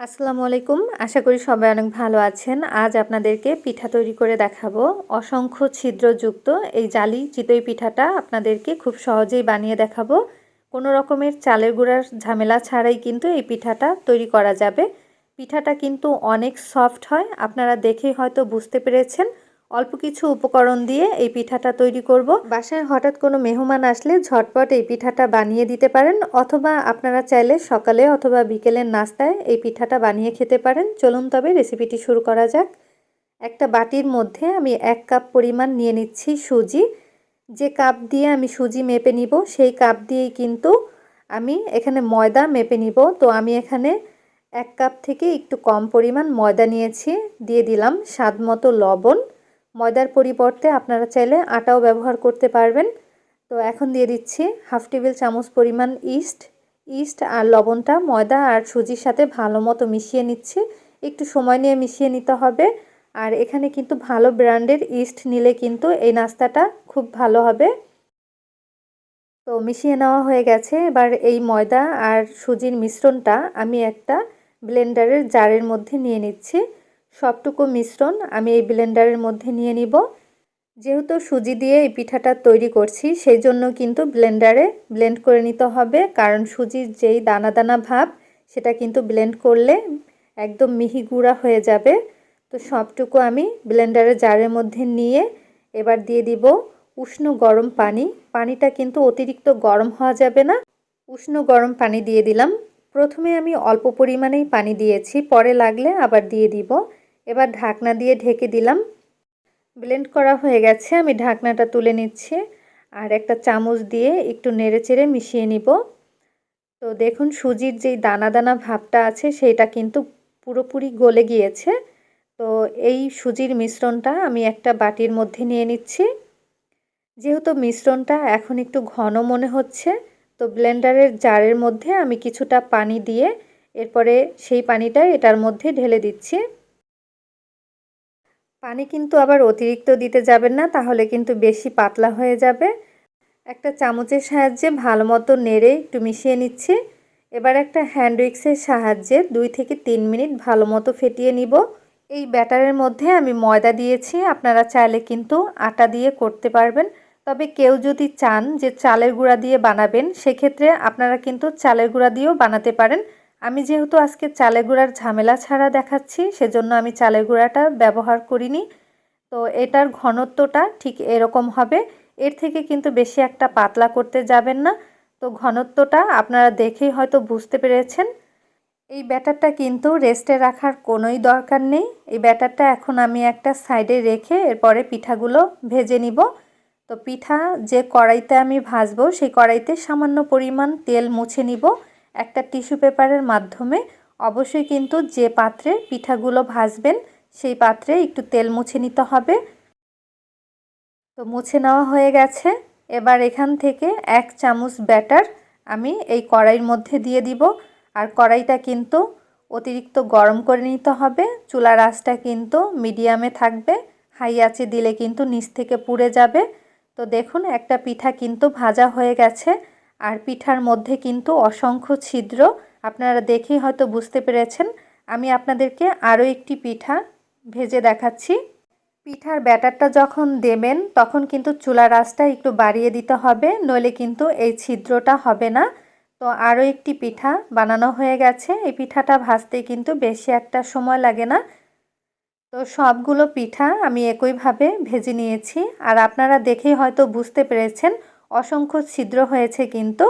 আসসালামু আলাইকুম। আশা করি সবাই অনেক ভালো আছেন। আজ আপনাদেরকে পিঠা তৈরি করে দেখাবো। অসংখ্য ছিদ্রযুক্ত এই জালি চিতই পিঠাটা আপনাদেরকে খুব সহজেই বানিয়ে দেখাবো। কোনো রকমের চালের গুঁড়ার ঝামেলা ছাড়াই কিন্তু এই পিঠাটা তৈরি করা যাবে। পিঠাটা কিন্তু অনেক সফট হয়। আপনারা দেখেই হয়তো বুঝতে পেরেছেন অল্প কিছু উপকরণ দিয়ে এই পিঠাটা তৈরি করব। বাসায় হঠাৎ কোনো মেহমান আসলে ঝটপট এই পিঠাটা বানিয়ে দিতে পারেন, অথবা আপনারা চাইলে সকালে অথবা বিকেলের নাস্তায় এই পিঠাটা বানিয়ে খেতে পারেন। চলুন তবে রেসিপিটি শুরু করা যাক। একটা বাটির মধ্যে আমি এক কাপ পরিমাণ নিয়ে নিচ্ছি সুজি। যে কাপ দিয়ে আমি সুজি মেপে নিব, সেই কাপ দিয়েই কিন্তু আমি এখানে ময়দা মেপে নিব। তো আমি এখানে এক কাপ থেকে একটু কম পরিমাণ ময়দা নিয়েছি, দিয়ে দিলাম স্বাদ মতো লবণ। ময়দার পরিবর্তে আপনারা চাইলে আটাও ব্যবহার করতে পারবেন। তো এখন দিয়ে দিচ্ছি হাফ টেবিল চামচ পরিমাণ ইস্ট। ইস্ট আর লবণটা ময়দা আর সুজির সাথে ভালো মতো মিশিয়ে নিচ্ছি। একটু সময় নিয়ে মিশিয়ে নিতে হবে। আর এখানে কিন্তু ভালো ব্র্যান্ডের ইস্ট নিলে কিন্তু এই নাস্তাটা খুব ভালো হবে। তো মিশিয়ে নেওয়া হয়ে গেছে। এবার এই ময়দা আর সুজির মিশ্রণটা আমি একটা ব্লেন্ডারের জারের মধ্যে নিয়ে নিচ্ছি। সবটুকু মিশ্রণ আমি এই ব্লেন্ডারের মধ্যে নিয়ে নিব। যেহেতু সুজি দিয়ে এই পিঠাটা তৈরি করছি সেই জন্য কিন্তু ব্লেন্ডারে ব্লেন্ড করে নিতে হবে। কারণ সুজির যেই দানা দানা ভাব, সেটা কিন্তু ব্লেন্ড করলে একদম মিহি গুঁড়া হয়ে যাবে। তো সবটুকু আমি ব্লেন্ডারের জারের মধ্যে নিয়ে এবার দিয়ে দিব উষ্ণ গরম পানি। পানিটা কিন্তু অতিরিক্ত গরম হওয়া যাবে না। উষ্ণ গরম পানি দিয়ে দিলাম। প্রথমে আমি অল্প পরিমাণেই পানি দিয়েছি, পরে লাগলে আবার দিয়ে দিব। এবার ঢাকনা দিয়ে ঢেকে দিলাম। ব্লেন্ড করা হয়ে গেছে, আমি ঢাকনাটা তুলে নিচ্ছি আর একটা চামচ দিয়ে একটু নেড়ে চেড়ে মিশিয়ে নিব। তো দেখুন, সুজির যেই দানা দানা ভাবটা আছে সেটা কিন্তু পুরোপুরি গলে গিয়েছে। তো এই সুজির মিশ্রণটা আমি একটা বাটির মধ্যে নিয়ে নিচ্ছি। যেহেতু মিশ্রণটা এখন একটু ঘন মনে হচ্ছে, তো ব্লেন্ডারের জারের মধ্যে আমি কিছুটা পানি দিয়ে এরপরে সেই পানিটা এটার মধ্যে ঢেলে দিচ্ছি। পানি কিন্তু আবার অতিরিক্ত দিতে যাবেন না, তাহলে কিন্তু বেশি পাতলা হয়ে যাবে। একটা চামচের সাহায্যে ভালো মতো নেড়ে একটু মিশিয়ে নিচ্ছি। এবার একটা হ্যান্ড উইক্সের সাহায্যে দুই থেকে তিন মিনিট ভালো মতো ফেটিয়ে নিব। এই ব্যাটারের মধ্যে আমি ময়দা দিয়েছি, আপনারা চাইলে কিন্তু আটা দিয়ে করতে পারবেন। তবে কেউ যদি চান যে চালের গুঁড়া দিয়ে বানাবেন, সেক্ষেত্রে আপনারা কিন্তু চালের গুঁড়া দিয়েও বানাতে পারেন। আমি যেহেতু আজকে চালে গুঁড়ার ঝামেলা ছাড়া দেখাচ্ছি, সেজন্য আমি চালে গুঁড়াটা ব্যবহার করিনি। তো এটার ঘনত্বটা ঠিক এরকম হবে। এর থেকে কিন্তু বেশি একটা পাতলা করতে যাবেন না। তো ঘনত্বটা আপনারা দেখেই হয়তো বুঝতে পেরেছেন। এই ব্যাটারটা কিন্তু রেস্টে রাখার কোনোই দরকার নেই। এই ব্যাটারটা এখন আমি একটা সাইডে রেখে এরপরে পিঠাগুলো ভেজে নিব। তো পিঠা যে কড়াইতে আমি ভাজবো, সেই কড়াইতে সামান্য পরিমাণ তেল মুছে নিব। একটা টিস্যু পেপারের মাধ্যমে। অবশ্যই কিন্তু যে পাত্রে পিঠাগুলো ভাজবেন, সেই পাত্রে একটু তেল মুছে নিতে হবে। তো মুছে নেওয়া হয়ে গেছে। এবার এখান থেকে এক চামচ ব্যাটার আমি এই কড়াইয়ের মধ্যে দিয়ে দিব। আর কড়াইটা কিন্তু অতিরিক্ত গরম করে নিতে হবে। চুলার আঁচটা কিন্তু মিডিয়ামে থাকবে। হাই আঁচে দিলে কিন্তু নিচ থেকে পুড়ে যাবে। তো দেখুন, একটা পিঠা কিন্তু ভাজা হয়ে গেছে। আর পিঠার মধ্যে কিন্তু অসংখ্য ছিদ্র। আপনারা দেখেই হয়তো বুঝতে পেরেছেন। আমি আপনাদেরকে আরও একটি পিঠা ভেজে দেখাচ্ছি। পিঠার ব্যাটারটা যখন দেবেন, তখন কিন্তু চুলার আঁচটা একটু বাড়িয়ে দিতে হবে, নইলে কিন্তু এই ছিদ্রটা হবে না। তো আরও একটি পিঠা বানানো হয়ে গেছে। এই পিঠাটা ভাজতে কিন্তু বেশি একটা সময় লাগে না। তো সবগুলো পিঠা আমি একইভাবে ভেজে নিয়েছি। আর আপনারা দেখেই হয়তো বুঝতে পেরেছেন অসংখ্য ছিদ্র হয়েছে কিন্তু,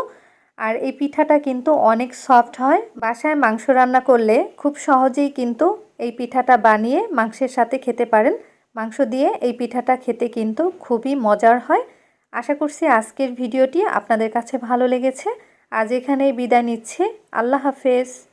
আর এই পিঠাটা কিন্তু অনেক সফট হয়। বাসায় মাংস রান্না করলে খুব সহজেই কিন্তু এই পিঠাটা বানিয়ে মাংসের সাথে খেতে পারেন। মাংস দিয়ে এই পিঠাটা খেতে কিন্তু খুবই মজার হয়। আশা করছি আজকের ভিডিওটি আপনাদের কাছে ভালো লেগেছে। আজ এখানেই বিদায় নিচ্ছি। আল্লাহ হাফেজ।